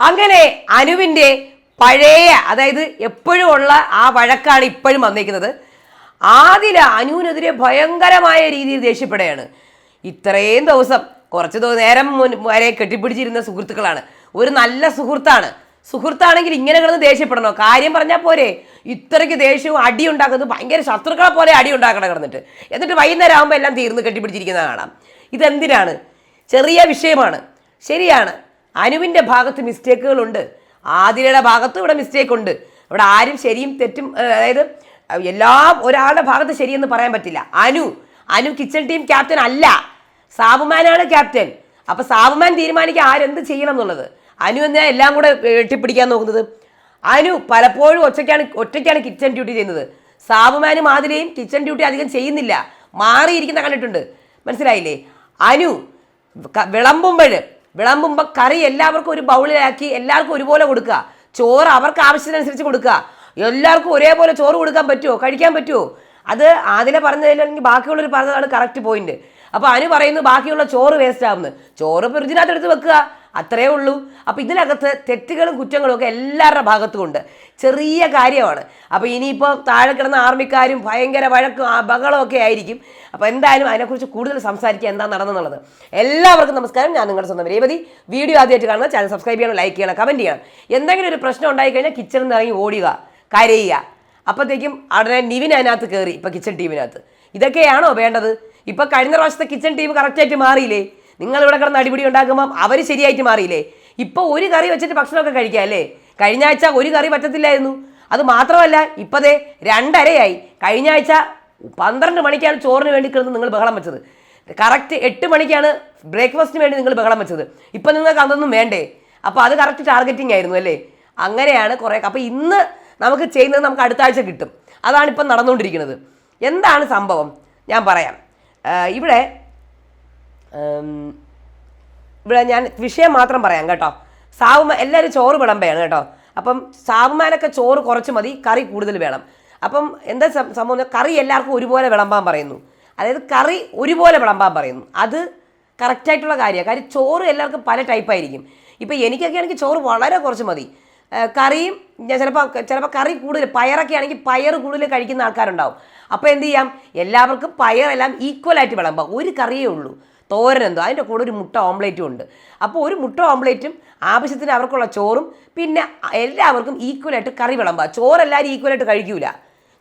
അങ്ങനെ അനുവിന്റെ പഴയ അതായത് എപ്പോഴും ഉള്ള ആ വഴക്കാണ് ഇപ്പോഴും വന്നിരിക്കുന്നത്. ആദില അനുവിനെതിരെ ഭയങ്കരമായ രീതിയിൽ ദേഷ്യപ്പെടുകയാണ്. ഇത്രയും ദിവസം കുറച്ച് നേരം വരെ കെട്ടിപ്പിടിച്ചിരുന്ന സുഹൃത്തുക്കളാണ്. ഒരു നല്ല സുഹൃത്താണ്. സുഹൃത്താണെങ്കിൽ ഇങ്ങനെ കിടന്ന് ദേഷ്യപ്പെടണോ? കാര്യം പറഞ്ഞാൽ പോരെ. ഇത്രയ്ക്ക് ദേഷ്യവും അടി ഉണ്ടാക്കുന്നത് ഭയങ്കര ശത്രുക്കളെ പോലെ അടി ഉണ്ടാക്കണം കിടന്നിട്ട്. എന്നിട്ട് വൈകുന്നേരം ആകുമ്പോൾ എല്ലാം തീർന്ന് കെട്ടിപ്പിടിച്ചിരിക്കുന്നത് കാണാം. ഇതെന്തിനാണ്? ചെറിയ വിഷയമാണ്. ശരിയാണ്. അനുവിന്റെ ഭാഗത്ത് മിസ്റ്റേക്കുകളുണ്ട്. ആതിരയുടെ ഭാഗത്തും ഇവിടെ മിസ്റ്റേക്ക് ഉണ്ട് ഇവിടെ ആരും ശരിയും തെറ്റും അതായത് എല്ലാം ഒരാളുടെ ഭാഗത്ത് ശരിയെന്ന് പറയാൻ പറ്റില്ല. Anu Anu kitchen team captain അല്ല. സാബുമാനാണ് ക്യാപ്റ്റൻ. അപ്പോൾ സാബുമാൻ തീരുമാനിക്കാൻ ആരെന്ത് ചെയ്യണം എന്നുള്ളത്? അനു എന്തിനാ എല്ലാം കൂടെ എട്ടിപ്പിടിക്കാൻ നോക്കുന്നത്? അനു പലപ്പോഴും ഒറ്റയ്ക്കാണ് ഒറ്റയ്ക്കാണ് കിച്ചൺ ഡ്യൂട്ടി ചെയ്യുന്നത്. സാബുമാനും ആതിരയും കിച്ചൺ ഡ്യൂട്ടി അധികം ചെയ്യുന്നില്ല. മാറിയിരിക്കുന്ന കണ്ടിട്ടുണ്ട്. മനസ്സിലായില്ലേ? അനു വിളമ്പുമ്പോൾ വിളമ്പുമ്പോൾ കറി എല്ലാവർക്കും ഒരു ബൗളിലാക്കി എല്ലാവർക്കും ഒരുപോലെ കൊടുക്കുക. ചോറ് അവർക്ക് ആവശ്യത്തിനനുസരിച്ച് കൊടുക്കുക. എല്ലാവർക്കും ഒരേപോലെ ചോറ് കൊടുക്കാൻ പറ്റുമോ? കഴിക്കാൻ പറ്റുമോ? അത് ആദ്യം പറഞ്ഞതില്ലെങ്കിൽ ബാക്കിയുള്ളവർ പറഞ്ഞതാണ് കറക്റ്റ് പോയിന്റ് അപ്പോൾ അനു പറയുന്നു ബാക്കിയുള്ള ചോറ് വേസ്റ്റ് ആവുന്നത് ചോറ് ഫ്രിഡ്ജിനകത്ത് എടുത്ത് വെക്കുക. അത്രേ ഉള്ളൂ. അപ്പോൾ ഇതിനകത്ത് തെറ്റുകളും കുറ്റങ്ങളും ഒക്കെ എല്ലാവരുടെ ഭാഗത്തുമുണ്ട്. ചെറിയ കാര്യമാണ്. അപ്പോൾ ഇനിയിപ്പോൾ താഴെ കിടന്ന ആർമിക്കാരും ഭയങ്കര വഴക്കും ഒക്കെ ആയിരിക്കും. അപ്പോൾ എന്തായാലും അതിനെക്കുറിച്ച് കൂടുതൽ സംസാരിക്കുക എന്താ നടന്നെന്നുള്ളത് എല്ലാവർക്കും നമസ്കാരം. ഞാൻ നിങ്ങളുടെ സ്വന്തം രേവതി. വീഡിയോ ആദ്യമായിട്ട് കാണുന്ന ചാനൽ സബ്സ്ക്രൈബ് ചെയ്യണം ലൈക്ക് ചെയ്യണം കമന്റ് ചെയ്യണം. എന്തെങ്കിലും ഒരു പ്രശ്നം ഉണ്ടായിക്കഴിഞ്ഞാൽ കിച്ചണിൽ നിന്ന് ഇറങ്ങി ഓടുക കരയുക. അപ്പോഴത്തേക്കും അവിടെ നിവിൻ അതിനകത്ത് കയറി ഇപ്പോൾ കിച്ചൺ ടീമിനകത്ത് ഇതൊക്കെയാണോ വേണ്ടത്? ഇപ്പോൾ കഴിഞ്ഞ പ്രാവശ്യത്തെ കിച്ചൺ ടീം കറക്റ്റായിട്ട് മാറിയില്ലേ? നിങ്ങൾ ഇവിടെ കിടന്ന് അടിപിടി ഉണ്ടാക്കുമ്പം അവർ ശരിയായിട്ട് മാറിയില്ലേ? ഇപ്പോൾ ഒരു കറി വെച്ചിട്ട് ഭക്ഷണമൊക്കെ കഴിക്കാം അല്ലേ കഴിഞ്ഞ ആഴ്ച ഒരു കറി പറ്റത്തില്ലായിരുന്നു. അത് മാത്രമല്ല ഇപ്പതേ രണ്ടരയായി. കഴിഞ്ഞ ആഴ്ച പന്ത്രണ്ട് മണിക്കാണ് ചോറിന് വേണ്ടി കിടന്ന് നിങ്ങൾ ബഹളം വെച്ചത്. കറക്റ്റ് എട്ട് മണിക്കാണ് ബ്രേക്ക്ഫാസ്റ്റിന് വേണ്ടി നിങ്ങൾ ബഹളം വെച്ചത്. ഇപ്പം നിങ്ങൾക്ക് അതൊന്നും വേണ്ടേ? അപ്പോൾ അത് കറക്റ്റ് ടാർഗറ്റിംഗ് ആയിരുന്നു അല്ലേ? അങ്ങനെയാണ് കുറേ അപ്പോൾ ഇന്ന് നമുക്ക് ചെയ്യുന്നത് നമുക്ക് അടുത്ത ആഴ്ച കിട്ടും. അതാണ് ഇപ്പം നടന്നുകൊണ്ടിരിക്കുന്നത്. എന്താണ് സംഭവം? ഞാൻ പറയാം. ഇവിടെ ഇവിടെ ഞാൻ വിഷയം മാത്രം പറയാം കേട്ടോ. സാവുമ എല്ലാവരും ചോറ് വിളമ്പയാണ് കേട്ടോ. അപ്പം സാവുമാനൊക്കെ ചോറ് കുറച്ച് മതി കറി കൂടുതൽ വേണം. അപ്പം എന്താ സംഭവം കറി എല്ലാവർക്കും ഒരുപോലെ വിളമ്പാൻ പറയുന്നു. അതായത് കറി ഒരുപോലെ വിളമ്പാൻ പറയുന്നു. അത് കറക്റ്റായിട്ടുള്ള കാര്യമാണ്. കാര്യം ചോറ് എല്ലാവർക്കും പല ടൈപ്പായിരിക്കും ഇപ്പം എനിക്കൊക്കെ ആണെങ്കിൽ ചോറ് വളരെ കുറച്ച് മതി. കറിയും ഞാൻ ചിലപ്പോൾ ചിലപ്പോൾ കറി കൂടുതൽ പയറൊക്കെ ആണെങ്കിൽ പയർ കൂടുതൽ കഴിക്കുന്ന ആൾക്കാരുണ്ടാവും. അപ്പോൾ എന്ത് ചെയ്യാം? എല്ലാവർക്കും പയറെല്ലാം ഈക്വലായിട്ട് വിളമ്പാം. ഒരു കറിയേ ഉള്ളൂ. തോരനെന്തോ അതിന്റെ കൂടെ ഒരു മുട്ട ഓംലേറ്റും ഉണ്ട്. അപ്പോൾ ഒരു മുട്ട ഓംലേറ്റും ആവശ്യത്തിന് അവർക്കുള്ള ചോറും പിന്നെ എല്ലാവർക്കും ഈക്വലായിട്ട് കറി വിളമ്പുക ചോറെല്ലാവരും ഈക്വലായിട്ട് കഴിക്കൂല.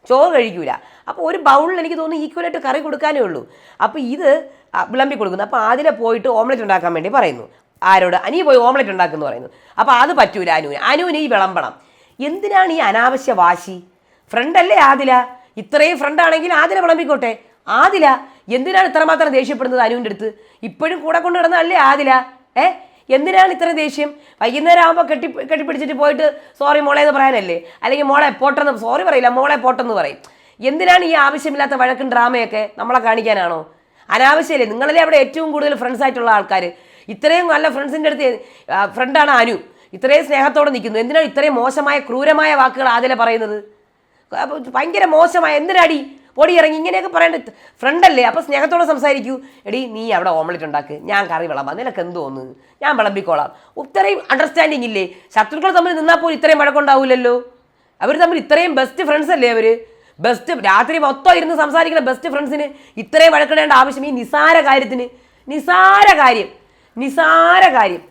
ചോറ് കഴിക്കൂല. അപ്പോൾ ഒരു ബൗളിൽ എനിക്ക് തോന്നുന്നു ഈക്വലായിട്ട് കറി കൊടുക്കാനേ ഉള്ളൂ. അപ്പോൾ ഇത് വിളമ്പി കൊടുക്കുന്നു. അപ്പോൾ അതിലെ പോയിട്ട് ഓംലെറ്റ് ഉണ്ടാക്കാൻ വേണ്ടി പറയുന്നു. ആരോട്? അനി പോയി ഓംലെറ്റ് ഉണ്ടാക്കുന്നു പറയുന്നു. അപ്പോൾ അത് പറ്റൂല അനുവിന് അനുവിന് ഈ വിളമ്പണം. എന്തിനാണ് ഈ അനാവശ്യ വാശി ഫ്രണ്ടല്ലേ ആദില? ഇത്രയും ഫ്രണ്ടാണെങ്കിൽ ആദില വിളമ്പിക്കോട്ടെ. ആദില എന്തിനാണ് ഇത്രമാത്രം ദേഷ്യപ്പെടുന്നത് അനുവിന്റെ അടുത്ത്? ഇപ്പോഴും കൂടെ കൊണ്ട് നടന്നതല്ലേ ആദില? ഏ? എന്തിനാണ് ഇത്ര ദേഷ്യം? വൈകുന്നേരം ആകുമ്പോൾ കെട്ടി കെട്ടിപ്പിടിച്ചിട്ട് പോയിട്ട് സോറി മോളെ എന്ന് പറയാനല്ലേ? അല്ലെങ്കിൽ മോളെ പോട്ടെന്ന് സോറി പറയില്ല മോളെ പോട്ടെന്ന് പറയും. എന്തിനാണ് ഈ ആവശ്യമില്ലാത്ത വഴക്കും ഡ്രാമയൊക്കെ നമ്മളെ കാണിക്കാനാണോ? അനാവശ്യമല്ലേ നിങ്ങളല്ലേ അവിടെ ഏറ്റവും കൂടുതൽ ഫ്രണ്ട്സ് ആയിട്ടുള്ള ആൾക്കാർ ഇത്രയും നല്ല ഫ്രണ്ട്സിന്റെ അടുത്ത് ഫ്രണ്ടാണ് അനു. ഇത്രയും സ്നേഹത്തോടെ നിൽക്കുന്നു. എന്തിനാണ് ഇത്രയും മോശമായ ക്രൂരമായ വാക്കുകൾ ആദ്യം പറയുന്നത്? ഭയങ്കര മോശമായ എന്തിനടി? പൊടി ഇറങ്ങി ഇങ്ങനെയൊക്കെ പറയേണ്ട. ഫ്രണ്ടല്ലേ അപ്പോൾ സ്നേഹത്തോടെ സംസാരിക്കൂ. എടി നീ അവിടെ ഓംലെറ്റ് ഉണ്ടാക്ക്. ഞാൻ കറി വിളമ്പാം. നിനക്ക് എന്ത് തോന്നുന്നു ഞാൻ വിളമ്പിക്കോളാം. ഇത്രയും അണ്ടർസ്റ്റാൻഡിങ് ഇല്ലേ? ശത്രുക്കൾ തമ്മിൽ നിന്നാൽ പോലും ഇത്രയും വഴക്കുണ്ടാവില്ലല്ലോ അവർ തമ്മിൽ ഇത്രയും ബെസ്റ്റ് ഫ്രണ്ട്സ് അല്ലേ അവർ ബെസ്റ്റ് രാത്രി മൊത്തം ഇരുന്ന് സംസാരിക്കുന്ന ബെസ്റ്റ് ഫ്രണ്ട്സിന് ഇത്രയും വഴക്കിടേണ്ട ആവശ്യം ഈ നിസാര കാര്യത്തിന്. നിസാര കാര്യം. നിസാര കാര്യം.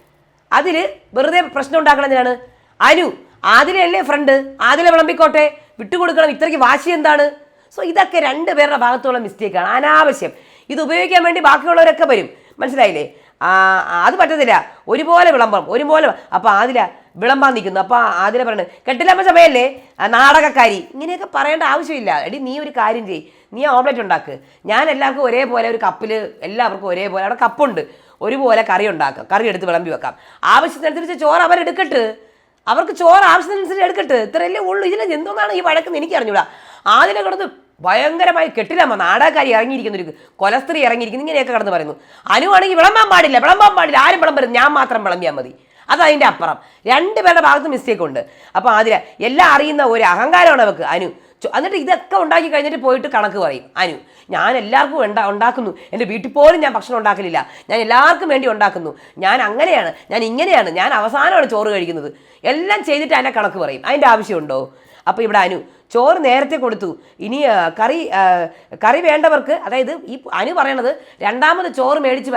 അതിൽ വെറുതെ പ്രശ്നം ഉണ്ടാക്കണതിനാണ് അനു ആദിലല്ലേ ഫ്രണ്ട് ആദില വിളമ്പിക്കോട്ടെ. വിട്ടുകൊടുക്കണം. ഇത്രയ്ക്ക് വാശി എന്താണ്? സോ ഇതൊക്കെ രണ്ട് പേരുടെ ഭാഗത്തുള്ള മിസ്റ്റേക്കാണ് അനാവശ്യം. ഇത് ഉപയോഗിക്കാൻ വേണ്ടി ബാക്കിയുള്ളവരൊക്കെ വരും. മനസ്സിലായില്ലേ? അത് പറ്റത്തില്ല. ഒരുപോലെ വിളമ്പം ഒരുപോലെ അപ്പോൾ ആതില വിളമ്പാൻ നിൽക്കുന്നു. അപ്പോൾ ആതില പറയുന്നത് കെട്ടിലമ്മ സമയല്ലേ നാടകക്കാരി. ഇങ്ങനെയൊക്കെ പറയേണ്ട ആവശ്യമില്ല. എടി നീ ഒരു കാര്യം ചെയ്യ്. നീ ഓംലെറ്റ് ഉണ്ടാക്ക്. ഞാൻ എല്ലാവർക്കും ഒരേപോലെ ഒരു കപ്പിൽ എല്ലാവർക്കും ഒരേപോലെ അവിടെ കപ്പുണ്ട്. ഒരുപോലെ കറി ഉണ്ടാക്കാം. കറി എടുത്ത് വിളമ്പി വെക്കാം. ആവശ്യത്തിനനുസരിച്ച് ചോറ് അവരെടുക്കട്ട് അവർക്ക് ചോറ് ആവശ്യത്തിനനുസരിച്ച് എടുക്കട്ട്. ഇത്രയല്ലേ ഉള്ളൂ. ഇതിൽ എന്തോന്നാണ് ഈ വഴക്കെന്ന് എനിക്ക് അറിഞ്ഞൂടാ ആദ്യം കിടന്ന് ഭയങ്കരമായി കെട്ടിലമ്മ നാടകക്കാരി ഇറങ്ങിയിരിക്കുന്ന ഒരു കൊലസ്ത്രീ ഇറങ്ങിയിരിക്കുന്നു ഇങ്ങനെയൊക്കെ കടന്ന് പറയുന്നു. അനുവാണെങ്കിൽ വിളമ്പാൻ പാടില്ല വിളമ്പാൻ പാടില്ല ആരും വിളമ്പരുത് ഞാൻ മാത്രം വിളമ്പിയാൽ മതി. അത് അതിന്റെ അപ്പുറം. രണ്ട് രണ്ടുപേരുടെ ഭാഗത്ത് മിസ്റ്റേക്ക് ഉണ്ട്. അപ്പോൾ അതിൽ എല്ലാം അറിയുന്ന ഒരു അഹങ്കാരമാണ് അവൾക്ക് അനു. എന്നിട്ട് ഇതൊക്കെ ഉണ്ടാക്കി കഴിഞ്ഞിട്ട് പോയിട്ട് കണക്ക് പറയും അനു. ഞാൻ എല്ലാവർക്കും ഉണ്ടാ ഉണ്ടാക്കുന്നു. എന്റെ വീട്ടിൽ പോലും ഞാൻ ഭക്ഷണം ഉണ്ടാക്കലില്ല. ഞാൻ എല്ലാവർക്കും വേണ്ടി ഉണ്ടാക്കുന്നു. ഞാൻ അങ്ങനെയാണ് ഞാൻ ഇങ്ങനെയാണ് ഞാൻ അവസാനമാണ് ചോറ് കഴിക്കുന്നത്. എല്ലാം ചെയ്തിട്ട് അതിന്റെ കണക്ക് പറയും. അതിന്റെ ആവശ്യമുണ്ടോ? അപ്പോൾ ഇവിടെ അനു ചോറ് നേരത്തെ കൊടുത്തു. ഇനി കറി കറി വേണ്ടവർക്ക് അതായത് ഈ അനു പറയണത് രണ്ടാമത് ചോറ് മേടിച്ച്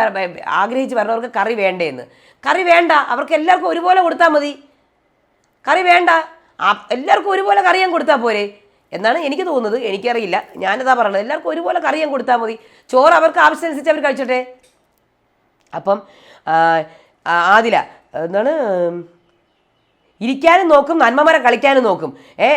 ആഗ്രഹിച്ച് വരുന്നവർക്ക് കറി വേണ്ടേന്ന്. കറി വേണ്ട അവർക്ക് എല്ലാവർക്കും ഒരുപോലെ കൊടുത്താൽ മതി. കറി വേണ്ട എല്ലാവർക്കും ഒരുപോലെ കറിയാൻ കൊടുത്താൽ പോരെ. എന്നാണ് എനിക്ക് തോന്നുന്നത്. എനിക്കറിയില്ല. ഞാനതാ പറയണത്. എല്ലാവർക്കും ഒരുപോലെ കറിയാൻ കൊടുത്താൽ മതി. ചോറ് അവർക്ക് ആവശ്യമനുസരിച്ച് അവർ കഴിച്ചോട്ടെ. അപ്പം ആദില എന്താണ് ഇരിക്കാനും നോക്കും നന്മമരം കളിക്കാനും നോക്കും. ഏ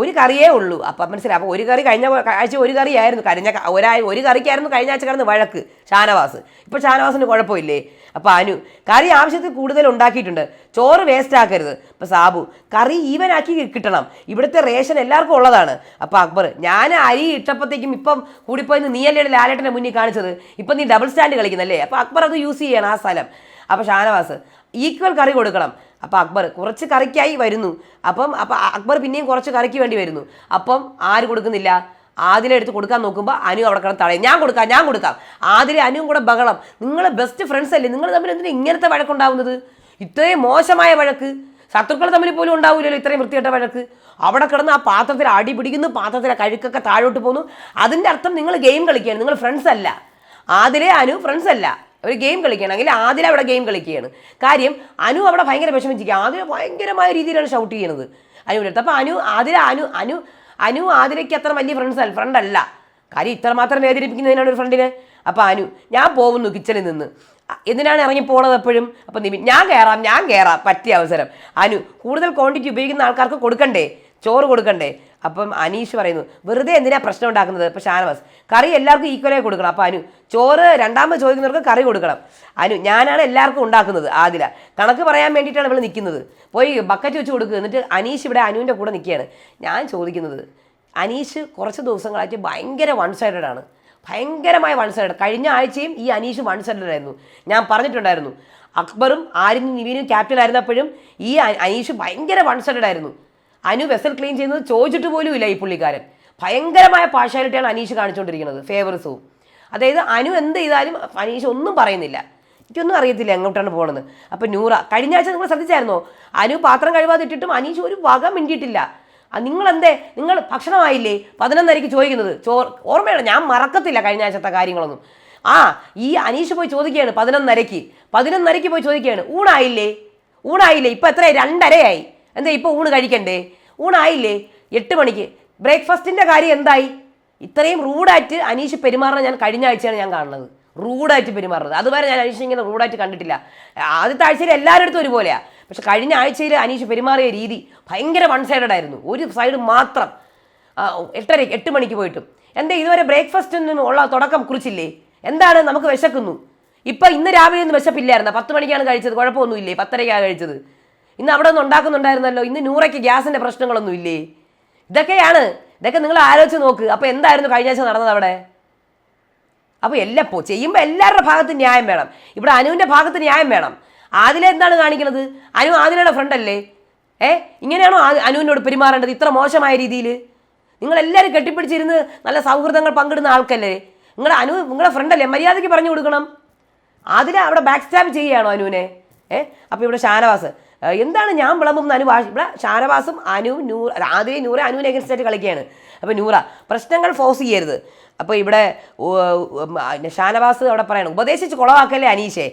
ഒരു കറിയേ ഉള്ളൂ. അപ്പം മനസ്സിലായി. അപ്പോൾ ഒരു കറി കഴിഞ്ഞ ആഴ്ച ഒരു കറിയായിരുന്നു. കഴിഞ്ഞ ഒരാ ഒരു കറിക്കായിരുന്നു കഴിഞ്ഞ ആഴ്ച കിടന്ന് വഴക്ക് ഷാനവാസ്. ഇപ്പോൾ ഷാനവാസിന് കുഴപ്പമില്ലേ? അപ്പോൾ അനു കറി ആവശ്യത്തിൽ കൂടുതൽ ഉണ്ടാക്കിയിട്ടുണ്ട്. ചോറ് വേസ്റ്റ് ആക്കരുത്. ഇപ്പോൾ സാബു കറി ഈവനാക്കി കിട്ടണം. ഇവിടുത്തെ റേഷൻ എല്ലാവർക്കും ഉള്ളതാണ്. അപ്പോൾ അക്ബർ ഞാൻ അരി ഇട്ടപ്പോഴത്തേക്കും ഇപ്പം കൂടിപ്പോയിന്ന് നീയല്ലേ ലാലേട്ടനെ മുന്നിൽ കാണിച്ചത്? ഇപ്പം നീ ഡബിൾ സ്റ്റാൻഡ് കളിക്കുന്നല്ലേ? അപ്പോൾ അക്ബർ അത് യൂസ് ചെയ്യണം ആ സ്ഥലം. അപ്പോൾ ഷാനവാസ് ഈക്വൽ കറി കൊടുക്കണം. അപ്പോൾ അക്ബർ കുറച്ച് കറിക്കായി വരുന്നു. അപ്പം അപ്പം അക്ബർ പിന്നെയും കുറച്ച് കറിക്ക് വേണ്ടി വരുന്നു. അപ്പം ആര് കൊടുക്കുന്നില്ല? ആദിലെ എടുത്ത് കൊടുക്കാൻ നോക്കുമ്പോൾ അനു അവിടെ കിടന്ന് തടയും. ഞാൻ കൊടുക്കാം ഞാൻ കൊടുക്കാം. ആദിലെ അനുവും കൂടെ ബഹളം. നിങ്ങൾ ബെസ്റ്റ് ഫ്രണ്ട്സ് അല്ലേ? നിങ്ങൾ തമ്മിൽ എന്തിനാ ഇങ്ങനത്തെ വഴക്കുണ്ടാവുന്നത്? ഇത്രയും മോശമായ വഴക്ക്. ശത്രുക്കൾ തമ്മിൽ പോലും ഉണ്ടാവില്ലല്ലോ ഇത്രയും വൃത്തികെട്ട വഴക്ക്. അവിടെ കിടന്ന് ആ പാത്രത്തിൽ അടി പിടിക്കുന്നു പാത്രത്തിലെ കഴുക്കൊക്കെ താഴോട്ട് പോകുന്നു അതിന്റെ അർത്ഥം നിങ്ങൾ ഗെയിം കളിക്കുകയാണ്. നിങ്ങൾ ഫ്രണ്ട്സ് അല്ല. ആദിലെ അനു ഫ്രണ്ട്സ് അല്ല. ഒരു ഗെയിം കളിക്കുകയാണെങ്കിൽ ആദില അവിടെ ഗെയിം കളിക്കുകയാണ്. കാര്യം അനു അവിടെ ഭയങ്കര വിഷമിച്ചിരിക്കുക ആദില ഭയങ്കരമായ രീതിയിലാണ് ഷൗട്ട് ചെയ്യുന്നത്. അനുവിന്റെ അടുത്ത്. അപ്പോൾ അനു ആദില അനു അനു അനു ആദിലയ്ക്ക് അത്ര വലിയ ഫ്രണ്ട്സ് അല്ല ഫ്രണ്ട് അല്ല. കാര്യം ഇത്രമാത്രം വേദനിപ്പിക്കുന്നതിനാണ് ഒരു ഫ്രണ്ടിനെ അപ്പോൾ അനു ഞാൻ പോകുന്നു കിച്ചണിൽ നിന്ന്. എന്തിനാണ് ഇറങ്ങി പോണത് എപ്പോഴും? അപ്പം ഞാൻ കയറാം ഞാൻ കയറാം പറ്റിയ അവസരം. അനു കൂടുതൽ ക്വാണ്ടിറ്റി ഉപയോഗിക്കുന്ന ആൾക്കാർക്ക് കൊടുക്കണ്ടേ? ചോറ് കൊടുക്കണ്ടേ? അപ്പം അനീഷ് പറയുന്നു വെറുതെ എന്തിനാ പ്രശ്നം ഉണ്ടാക്കുന്നത്? ഇപ്പം ഷാനവാസ് കറി എല്ലാവർക്കും ഈക്വലായി കൊടുക്കണം. അപ്പം അനു ചോറ് രണ്ടാമത് ചോദിക്കുന്നവർക്ക് കറി കൊടുക്കണം. അനു ഞാനാണ് എല്ലാവർക്കും ഉണ്ടാക്കുന്നത്. ആദില കണക്ക് പറയാൻ വേണ്ടിയിട്ടാണ് ഇവിടെ നിൽക്കുന്നത് പോയി ബക്കറ്റ് വെച്ച് കൊടുക്കുക എന്നിട്ട് അനീഷ് ഇവിടെ അനുവിന്റെ കൂടെ നിൽക്കുകയാണ്. ഞാൻ ചോദിക്കുന്നത് അനീഷ് കുറച്ച് ദിവസങ്ങളായിട്ട് ഭയങ്കര വൺ സൈഡഡ് ആണ്. ഭയങ്കരമായ വൺ സൈഡ് കഴിഞ്ഞ ആഴ്ചയും ഈ അനീഷ് വൺ സൈഡഡ് ആയിരുന്നു. ഞാൻ പറഞ്ഞിട്ടുണ്ടായിരുന്നു അക്ബറും ആര്യനും നിവീനും ക്യാപ്റ്റൻ ആയിരുന്നപ്പോഴും ഈ അനീഷ് ഭയങ്കര വൺ സൈഡഡ് ആയിരുന്നു. അനു വെസൽ ക്ലീൻ ചെയ്യുന്നത് ചോദിച്ചിട്ട് പോലും ഇല്ല ഈ പുള്ളിക്കാരൻ. ഭയങ്കരമായ പാർഷ്യാലിറ്റിയാണ് അനീഷ് കാണിച്ചുകൊണ്ടിരിക്കുന്നത്. ഫേവറിസവും അതായത് അനു എന്ത് ചെയ്താലും അനീഷ് ഒന്നും പറയുന്നില്ല. എനിക്കൊന്നും അറിയത്തില്ല എങ്ങോട്ടാണ് പോകണമെന്ന് അപ്പോൾ നൂറ കഴിഞ്ഞ ആഴ്ച നിങ്ങൾ ശ്രദ്ധിച്ചായിരുന്നോ? അനു പാത്രം കഴിവാതെ ഇട്ടിട്ടും അനീഷ് ഒരു വക മിണ്ടിയിട്ടില്ല. നിങ്ങൾ എന്തേ നിങ്ങൾ ഭക്ഷണമായില്ലേ? പതിനൊന്നരയ്ക്ക് ചോദിക്കുന്നത്. ചോർ ഓർമ്മയാണ് ഞാൻ മറക്കത്തില്ല കഴിഞ്ഞ ആഴ്ചത്തെ കാര്യങ്ങളൊന്നും. ആ ഈ അനീഷ് പോയി ചോദിക്കുകയാണ് പതിനൊന്നരയ്ക്ക്. പതിനൊന്നരയ്ക്ക് പോയി ചോദിക്കുകയാണ്. ഊണായില്ലേ? ഊണായില്ലേ? ഇപ്പം എത്രയായി? രണ്ടരയായി. എന്താ ഇപ്പോൾ ഊണ് കഴിക്കണ്ടേ? ഊണായില്ലേ? എട്ട് മണിക്ക്. ബ്രേക്ക്ഫാസ്റ്റിന്റെ കാര്യം എന്തായി? ഇത്രയും റൂഡായിട്ട് അനീഷ് പെരുമാറുന്നത് ഞാൻ കഴിഞ്ഞ ആഴ്ചയാണ് ഞാൻ കാണുന്നത്. റൂഡായിട്ട് പെരുമാറുന്നത്. അതുവരെ ഞാൻ അനീഷ് ഇങ്ങനെ റൂഡായിട്ട് കണ്ടിട്ടില്ല. ആദ്യത്തെ ആഴ്ചയിൽ എല്ലാവരുടെ അടുത്തും ഒരുപോലെയാണ് പക്ഷെ കഴിഞ്ഞ ആഴ്ചയിൽ അനീഷ് പെരുമാറിയ രീതി ഭയങ്കര വൺ സൈഡഡ് ആയിരുന്നു. ഒരു സൈഡ് മാത്രം. ആ, എട്ടര എട്ട് മണിക്ക് പോയിട്ടും. എന്താ ഇതുവരെ ബ്രേക്ക്ഫാസ്റ്റിന് ഉള്ള തുടക്കം കുറിച്ചില്ലേ? എന്താണ്? നമുക്ക് വിശക്കുന്നു. ഇപ്പം ഇന്ന് രാവിലെ ഒന്നും വിശപ്പില്ലായിരുന്നു? പത്ത് മണിക്കാണ് കഴിച്ചത്. കുഴപ്പമൊന്നുമില്ലേ? പത്തരയ്ക്കാണ് കഴിച്ചത്. ഇന്ന് അവിടെ ഒന്ന് ഉണ്ടാക്കുന്നുണ്ടായിരുന്നല്ലോ ഇന്ന് നൂറയ്ക്ക് ഗ്യാസിന്റെ പ്രശ്നങ്ങളൊന്നും ഇല്ലേ? ഇതൊക്കെയാണ് ഇതൊക്കെ നിങ്ങൾ ആലോചിച്ച് നോക്ക്. അപ്പോൾ എന്തായിരുന്നു കഴിഞ്ഞ ആഴ്ച നടന്നത് അവിടെ? അപ്പോൾ എല്ലാ പോ ചെയ്യുമ്പോൾ എല്ലാവരുടെ ഭാഗത്ത് ന്യായം വേണം. ഇവിടെ അനുവിന്റെ ഭാഗത്ത് ന്യായം വേണം. ആദില എന്താണ് കാണിക്കുന്നത്? അനു ആദിലയുടെ ഫ്രണ്ട് അല്ലേ? ഏ ഇങ്ങനെയാണോ അനുവിനോട് പെരുമാറേണ്ടത് ഇത്ര മോശമായ രീതിയിൽ? നിങ്ങളെല്ലാവരും കെട്ടിപ്പിടിച്ചിരുന്ന് നല്ല സൗഹൃദങ്ങൾ പങ്കിടുന്ന ആൾക്കല്ലേ? നിങ്ങളുടെ അനു നിങ്ങളുടെ ഫ്രണ്ടല്ലേ മര്യാദയ്ക്ക് പറഞ്ഞു കൊടുക്കണം. ആദില അവിടെ ബാക്ക് സ്റ്റാബ് ചെയ്യുകയാണോ അനുവിനെ? ഏ അപ്പോൾ ഇവിടെ ഷാനവാസ് എന്താണ് ഞാൻ വിളമ്പും അനു ഇവിടെ ഷാനവാസും അനു നൂർ ആദ്യം നൂറ് അനുവിനെ ആയിട്ട് കളിക്കുകയാണ്. അപ്പോൾ നൂറ പ്രശ്നങ്ങൾ ഫോസ് ചെയ്യരുത്. അപ്പോൾ ഇവിടെ ഷാനവാസ് അവിടെ പറയണം ഉപദേശിച്ച് കുളവാക്കല്ലേ അനീഷെ?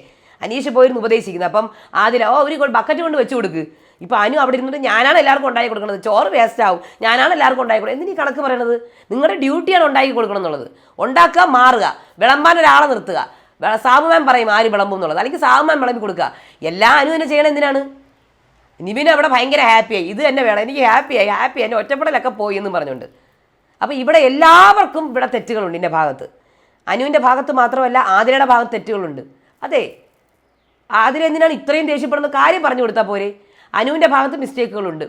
അനീഷ് പോയിരുന്നു ഉപദേശിക്കുന്നത്. അപ്പം ആദ്യം ഓ ഒരു ബക്കറ്റ് കൊണ്ട് വെച്ച് കൊടുക്ക്. ഇപ്പോൾ അനു അവിടെ ഇരുന്നിട്ട് ഞാനാണ് എല്ലാവർക്കും ഉണ്ടാക്കി കൊടുക്കുന്നത് ചോറ് വേസ്റ്റ് ആവും. ഞാനാണ് എല്ലാവർക്കും ഉണ്ടാക്കി കൊടുക്കുന്നത് എന്തിനീ കണക്ക് പറയണത്? നിങ്ങളുടെ ഡ്യൂട്ടിയാണ് ഉണ്ടാക്കി കൊടുക്കണം എന്നുള്ളത്. ഉണ്ടാക്കുക മാറുക. വിളമ്പാൻ ഒരാളെ നിർത്തുക. സാമുമാൻ പറയും ആര് വിളമ്പും എന്നുള്ളത്. അല്ലെങ്കിൽ സാബുമാൻ വിളമ്പി കൊടുക്കുക. എല്ലാ അനു തന്നെ ചെയ്യണം എന്തിനാണ്? നിവിൻ അവിടെ ഭയങ്കര ഹാപ്പിയായി ഇത് തന്നെ വേണം. എനിക്ക് ഹാപ്പിയായി ഹാപ്പി എന്റെ ഒറ്റപ്പെടലൊക്കെ പോയി എന്ന് പറഞ്ഞുകൊണ്ട്. അപ്പോൾ ഇവിടെ എല്ലാവർക്കും ഇവിടെ തെറ്റുകളുണ്ട് എന്റെ ഭാഗത്ത്. അനുവിന്റെ ഭാഗത്ത് മാത്രമല്ല ആതിരയുടെ ഭാഗത്ത് തെറ്റുകളുണ്ട്. അതെ. ആതിര എന്തിനാണ് ഇത്രയും ദേഷ്യപ്പെടുന്ന കാര്യം പറഞ്ഞു കൊടുത്താൽ പോരെ. അനുവിന്റെ ഭാഗത്ത് മിസ്റ്റേക്കുകളുണ്ട്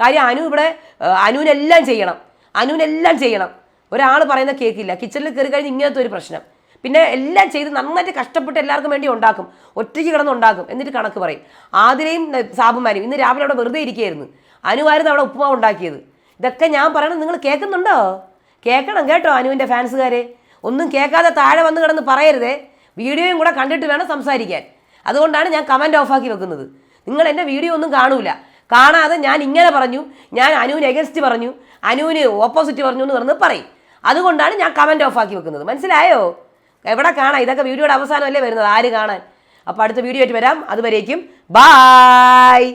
കാര്യം അനു ഇവിടെ അനുവിനെല്ലാം ചെയ്യണം. അനുവിനെല്ലാം ചെയ്യണം. ഒരാൾ പറയുന്ന കേൾക്കില്ല കിച്ചണിൽ കയറി കഴിഞ്ഞ് ഇങ്ങനത്തെ ഒരു പ്രശ്നം. പിന്നെ എല്ലാം ചെയ്ത് നന്നായിട്ട് കഷ്ടപ്പെട്ട് എല്ലാവർക്കും വേണ്ടി ഉണ്ടാക്കും. ഒറ്റയ്ക്ക് കിടന്ന് ഉണ്ടാക്കും. എന്നിട്ട് കണക്ക് പറയും. ആതിരയും സാബുമാരും ഇന്ന് രാവിലെ അവിടെ വെറുതെ ഇരിക്കുകയായിരുന്നു. അനുവായിരുന്നു അവിടെ ഉപ്പുമാവ് ഉണ്ടാക്കിയത്. ഇതൊക്കെ ഞാൻ പറയണത് നിങ്ങൾ കേൾക്കുന്നുണ്ടോ? കേൾക്കണം കേട്ടോ അനുവിന്റെ ഫാൻസുകാരെ. ഒന്നും കേൾക്കാതെ താഴെ വന്ന് കിടന്ന് പറയരുതേ. വീഡിയോയും കൂടെ കണ്ടിട്ട് വേണം സംസാരിക്കാൻ. അതുകൊണ്ടാണ് ഞാൻ കമന്റ് ഓഫാക്കി വെക്കുന്നത്. നിങ്ങൾ എന്റെ വീഡിയോ ഒന്നും കാണൂല. കാണാതെ ഞാൻ ഇങ്ങനെ പറഞ്ഞു. ഞാൻ അനുവിന് എഗൻസ്റ്റ് പറഞ്ഞു. അനുവിന് ഓപ്പോസിറ്റ് പറഞ്ഞു എന്ന് പറഞ്ഞ് പറയും. അതുകൊണ്ടാണ് ഞാൻ കമന്റ് ഓഫാക്കി വെക്കുന്നത്. മനസ്സിലായോ? എവിടെ കാണാം? ഇതൊക്കെ വീഡിയോയുടെ അവസാനമല്ലേ വരുന്നത്? ആര് കാണാൻ? അപ്പോൾ അടുത്ത വീഡിയോ ആയിട്ട് വരാം. അതുവരേക്കും ബായ്